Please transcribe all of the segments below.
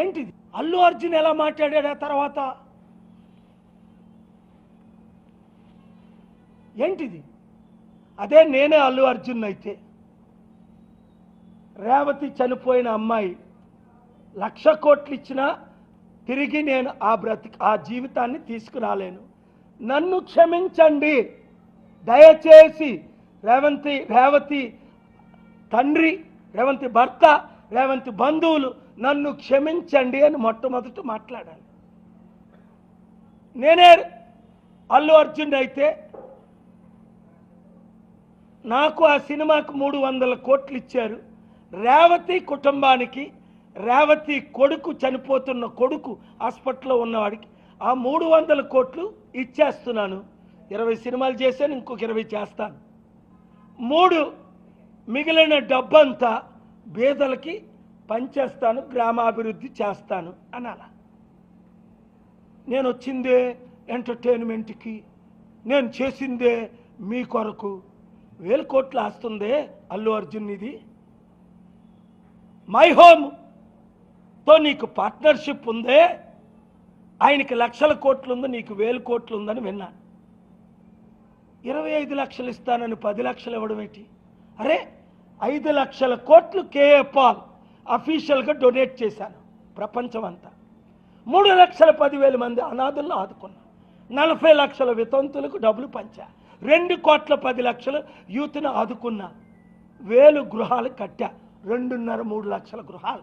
ఏంటిది? అల్లు అర్జున్ ఎలా మాట్లాడాడు ఆ తర్వాత? ఏంటిది? అదే నేనే అల్లు అర్జున్ అయితే. రేవతి చనిపోయిన అమ్మాయి లక్ష కోట్లు ఇచ్చినా తిరిగి నేను ఆ బ్రతి ఆ జీవితాన్ని తీసుకురాలేను. నన్ను క్షమించండి. దయచేసి రేవంతి రేవతి తండ్రి రేవంతి భర్త రేవంతి బంధువులు నన్ను క్షమించండి అని మొట్టమొదట మాట్లాడాలి. నేనే అల్లు అర్జున్ అయితే నాకు ఆ సినిమాకు మూడు వందల కోట్లు ఇచ్చారు. రేవతి కుటుంబానికి రేవతి కొడుకు చనిపోతున్న కొడుకు హాస్పిటల్లో ఉన్నవాడికి ఆ మూడు వందల కోట్లు ఇచ్చేస్తున్నాను. ఇరవై సినిమాలు చేశాను ఇంకొక ఇరవై చేస్తాను. మూడు మిగిలిన డబ్బంతా బీదలకి పనిచేస్తాను గ్రామాభివృద్ధి చేస్తాను అనాల. నేను వచ్చిందే ఎంటర్టైన్మెంట్కి నేను చేసిందే మీ కొరకు. వేల కోట్లు ఆస్తుందే అల్లు అర్జున్ ఇది మై హోమ్తో నీకు పార్ట్నర్షిప్ ఉందే ఆయనకి లక్షల కోట్లు ఉంది నీకు వేల కోట్లు ఉందని విన్నాను ఇరవై ఐదు లక్షలు ఇస్తానని పది లక్షలు ఇవ్వడం ఏంటి? అరే ఐదు లక్షల కోట్లు కేఏ పాల్ అఫీషియల్గా డొనేట్ చేశాను ప్రపంచం అంతా మూడు లక్షల పదివేల మంది అనాథులను ఆదుకున్నా. నలభై లక్షల వితంతులకు డబ్బులు పంచా. రెండు కోట్ల పది లక్షలు యూత్ని ఆదుకున్నా. వేలు గృహాలు కట్టా. రెండున్నర మూడు లక్షల గృహాలు.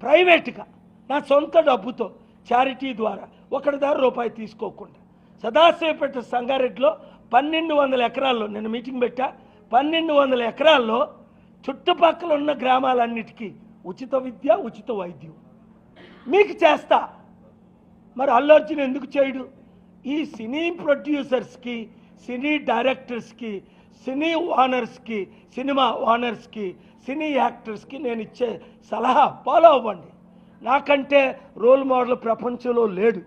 ప్రైవేట్గా నా సొంత డబ్బుతో చారిటీ ద్వారా ఒకటి దారి రూపాయి తీసుకోకుండా. సదాశివపేట సంగారెడ్డిలో పన్నెండు వందల ఎకరాల్లో నేను మీటింగ్ పెట్టా. పన్నెండు వందల ఎకరాల్లో చుట్టుపక్కల ఉన్న గ్రామాలన్నిటికీ ఉచిత విద్య ఉచిత వైద్యం. మీకు చేస్తా. మరి అల్లు అర్జున్ ఎందుకు చేయడు? ఈ సినీ ప్రొడ్యూసర్స్కి సినీ డైరెక్టర్స్కి సినీ ఓనర్స్కి సినిమా ఓనర్స్కి సినీ యాక్టర్స్కి నేను ఇచ్చే సలహా ఫాలో అవ్వండి. నాకంటే రోల్ మోడల్ ప్రపంచంలో లేడు.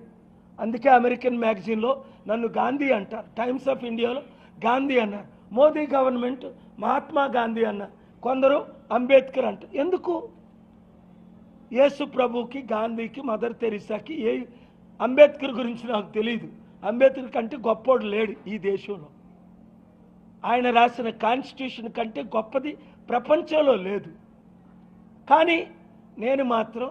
అందుకే అమెరికన్ మ్యాగజైన్లో నన్ను గాంధీ అంటారు. టైమ్స్ ఆఫ్ ఇండియాలో గాంధీ అన్నారు. మోదీ గవర్నమెంట్ మహాత్మా గాంధీ అన్నారు. కొందరు అంబేద్కర్ అంటారు ఎందుకు? యేసు ప్రభుకి గాంధీకి మదర్ తెరిసాకి ఏ అంబేద్కర్ గురించి నాకు తెలియదు అంబేద్కర్ కంటే గొప్పోడు లేడు ఈ దేశంలో. ఆయన రాసిన కాన్స్టిట్యూషన్ కంటే గొప్పది ప్రపంచంలో లేదు. కానీ నేను మాత్రం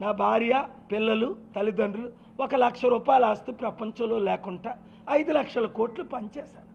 నా భార్య పిల్లలు తల్లిదండ్రులు ఒక లక్ష రూపాయల ఆస్తి ప్రపంచంలో లేకుండా ఐదు లక్షల కోట్లు పనిచేశాను.